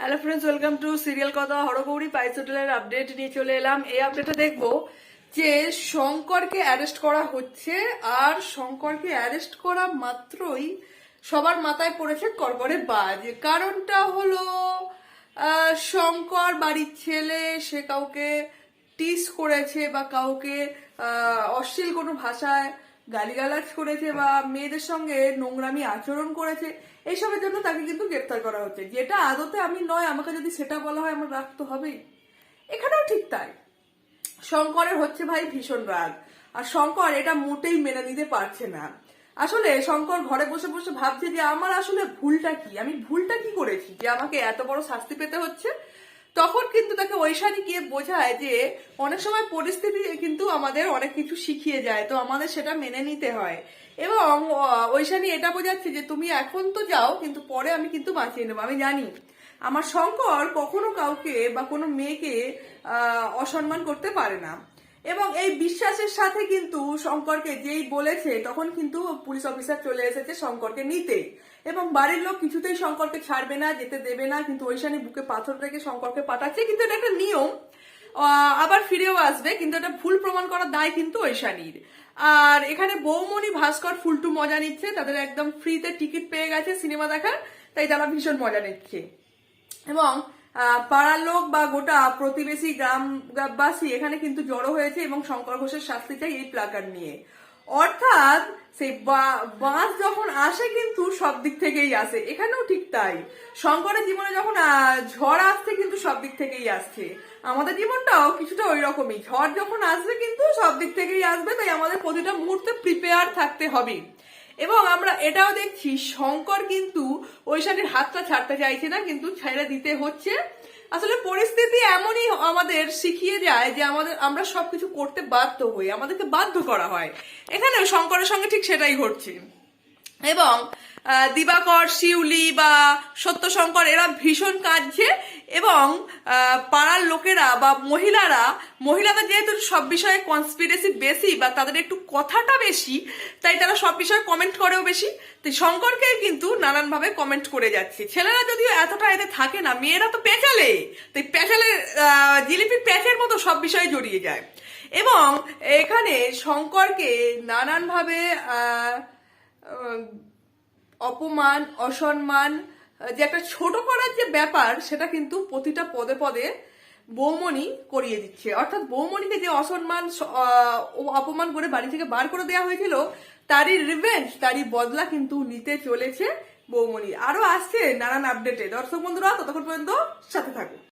Hello friends welcome to serial Kotha Horogouri Pice হোটেলের update নিয়ে চলে এলাম। এই আপডেটে দেখব যে শঙ্করকে অ্যারেস্ট করা হচ্ছে আর শঙ্করকে অ্যারেস্ট করা মাত্রই সবার মাথায় পড়েছে করগরে বাজ। কারণটা হলো শঙ্কর বাড়ির ছেলে, সে কাউকে টিস করেছে বা কাউকে অশ্লীল কোনো ভাষায় গালিগালাজ করেছে বা মেয়েদের সঙ্গে নোংরামি আচরণ করেছে, এইসবের জন্য তাকে কিন্তু গ্রেপ্তার করা হচ্ছে। যেটা আদতে আমি নয়, আমাকে যদি সেটা বলা হয়, আমার রাগ তো হবেই। এখানেও ঠিক তাই। শঙ্করের হচ্ছে ভাই ভীষণ রাগ। আর শঙ্কর এটা মোটেই মেনে নিতে পারছে না। আসলে শঙ্কর ঘরে বসে বসে ভাবছে যে আমার আসলে ভুলটা কি? আমি ভুলটা কি করেছি? যে আমাকে এত বড় শাস্তি পেতে হচ্ছে? তখন কিন্তু তাকে ঐশানি গিয়ে বোঝায় যে অনেক সময় পরিস্থিতি কিন্তু আমাদের অনেক কিছু শিখিয়ে যায়, তো আমাদের সেটা মেনে নিতে হয়। এবং ঐশানি এটা বোঝাচ্ছে যে তুমি এখন তো যাও, কিন্তু পরে আমি কিন্তু বাঁচিয়ে নেব। আমি জানি, আমার শঙ্কর কখনো কাউকে বা কোনো মেয়েকে অসম্মান করতে পারে না। এবং এই বিশ্বাসের সাথে কিন্তু শঙ্করকে যেই বলেছে, তখন কিন্তু পুলিশ অফিসার চলে এসেছে শঙ্করকে নিতে। এবং বাড়ির লোক কিছুতেই শঙ্করকে ছাড়বে না, যেতে দেবে না, কিন্তু ঐশানি বুকে পাথর রেখে শঙ্করকে পাঠাচ্ছে। কিন্তু এটা একটা নিয়ম আবার ফিরেও আসবে, কিন্তু এটা ভুল প্রমাণ করার দায় কিন্তু ঐশানির। আর এখানে বৌমণি ভাস্কর ফুলটু মজা নিচ্ছে, তাদের একদম ফ্রিতে টিকিট পেয়ে গেছে সিনেমা দেখার, তাই তারা ভীষণ মজা নিচ্ছে। এবং পাড়ার লোক বা গোটা প্রতিবেশী গ্রামবাসী এখানে কিন্তু জড়ো হয়েছে এবং শঙ্কর ঘোষের শাস্তি চাই এই প্লাকার নিয়ে। অর্থাৎ সেই বাস যখন আসে কিন্তু সব দিক থেকেই আসে। এখানেও ঠিক তাই। শঙ্করের জীবনে যখন ঝড় আসছে কিন্তু সব দিক থেকেই আসছে। আমাদের জীবনটাও কিছুটা ওই রকমই। ঝড় যখন আসবে কিন্তু সব দিক থেকেই আসবে, তাই আমাদের প্রতিটা মুহূর্তে প্রিপেয়ার থাকতে হবে। এবং আমরা এটাও দেখছি, শঙ্কর কিন্তু ওই ঐশানীর হাতটা ছাড়তে চাইছে না, কিন্তু ছেড়ে দিতে হচ্ছে। আসলে পরিস্থিতি এমনই আমাদের শিখিয়ে যায় যে আমাদের, আমরা সবকিছু করতে বাধ্য হই, আমাদেরকে বাধ্য করা হয়। এখানে শঙ্করের সঙ্গে ঠিক সেটাই ঘটছে। এবং দিবাকর, শিউলি বা সত্যশঙ্কর, এরা ভীষণ কাঁদছে এবং পাড়ার লোকেরা বা মহিলারা মহিলাদের যেহেতু সব বিষয়ে কনস্পিরেসি বেশি বা তাদের একটু কথাটা বেশি, তাই তারা সব বিষয়ে কমেন্ট করেও বেশি, তো শঙ্করকে কিন্তু নানানভাবে কমেন্ট করে যাচ্ছে। ছেলেরা যদিও এতটা এতে থাকে না, মেয়েরা তো পেঁচালে তাই পেঁচালে জিলিপি প্যাচের মতো সব বিষয়ে জড়িয়ে যায়। এবং এখানে শঙ্করকে নানানভাবে অপমান, অসম্মান, যে একটা ছোট করার যে ব্যাপার, সেটা কিন্তু প্রতিটা পদে পদে বৌমণি করিয়ে দিচ্ছে। অর্থাৎ বৌমণিকে যে অসম্মান অপমান করে বাড়ি থেকে বার করে দেওয়া হয়েছিল, তারই রিভেঞ্জ তারই বদলা কিন্তু নিতে চলেছে বৌমণি। আরও আসছে নানান আপডেটে দর্শক বন্ধুরা, ততক্ষণ পর্যন্ত সাথে থাকুন।